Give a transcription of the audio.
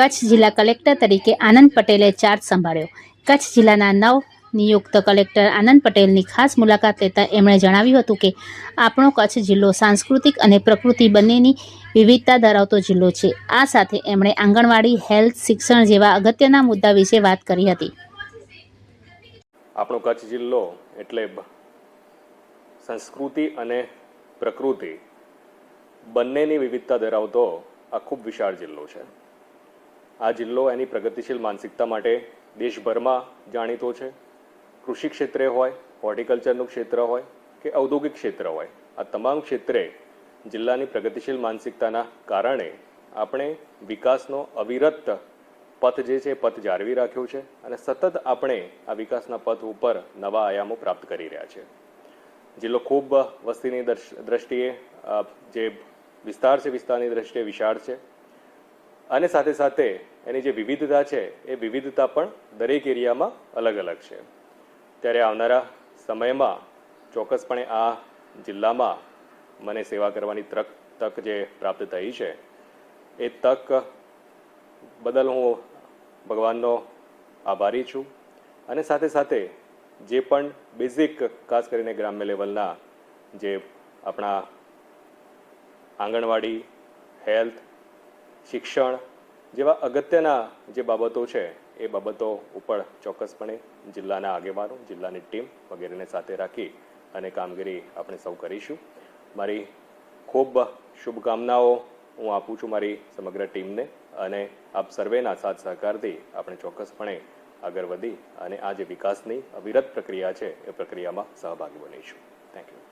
કચ્છ જિલ્લા કલેક્ટર તરીકે આનંદ પટેલે ચાર્જ સંભાળ્યો. કચ્છ જિલ્લાના નવ નિયુક્ત કલેક્ટર આનંદ પટેલની ખાસ મુલાકાત લેતા એમણે જણાવ્યું હતું કે, આપણો કચ્છ જિલ્લો સાંસ્કૃતિક અને પ્રકૃતિ બંનેની વિવિધતા ધરાવતો જિલ્લો છે. આ સાથે એમણે આંગણવાડી, હેલ્થ, શિક્ષણ જેવા અગત્યના મુદ્દા વિશે વાત કરી હતી. આપણો કચ્છ જિલ્લો એટલે સંસ્કૃતિ અને પ્રકૃતિ બંનેની વિવિધતા ધરાવતો આ ખૂબ વિશાળ જિલ્લો છે. આ જિલ્લો એની પ્રગતિશીલ માનસિકતા માટે દેશભરમાં જાણીતો છે. કૃષિ ક્ષેત્રે હોય, હોર્ટિકલ્ચરનું ક્ષેત્ર હોય કે ઔદ્યોગિક ક્ષેત્ર હોય, આ તમામ ક્ષેત્રે જિલ્લાની પ્રગતિશીલ માનસિકતાના કારણે આપણે વિકાસનો અવિરત પથ જે છે પથ જાળવી રાખ્યો છે અને સતત આપણે આ વિકાસના પથ ઉપર નવા આયામો પ્રાપ્ત કરી રહ્યા છે. જિલ્લો ખૂબ વસ્તીની દ્રષ્ટિએ જે વિસ્તાર છે, વિસ્તારની દ્રષ્ટિએ વિશાળ છે. અને સાથે સાથે એની જે વિવિધતા છે, એ વિવિધતા પણ દરેક એરિયામાં અલગ અલગ છે. ત્યારે આવનારા સમયમાં ચોક્કસપણે આ જિલ્લામાં મને સેવા કરવાની તક તક જે પ્રાપ્ત થઈ છે, એ તક બદલ હું ભગવાનનો આભારી છું. અને સાથે સાથે જે પણ બેઝિક ખાસ કરીને ગ્રામ્ય લેવલના જે આપણા આંગણવાડી હેલ્થ શિક્ષણ જેવા અગત્યના જે બાબતો છે, એ બાબતો ઉપર ચોક્કસપણે જિલ્લાના આગેવાનો, જિલ્લાની ટીમ વગેરેને સાથે રાખી અને કામગીરી આપણે સૌ કરીશું. મારી ખૂબ શુભકામનાઓ હું આપું છું મારી સમગ્ર ટીમને અને આપ સર્વેના સાથ સહકારથી આપણે ચોક્કસપણે આગળ વધી અને આ જે વિકાસની અવિરત પ્રક્રિયા છે, એ પ્રક્રિયામાં સહભાગી બનીશું. Thank you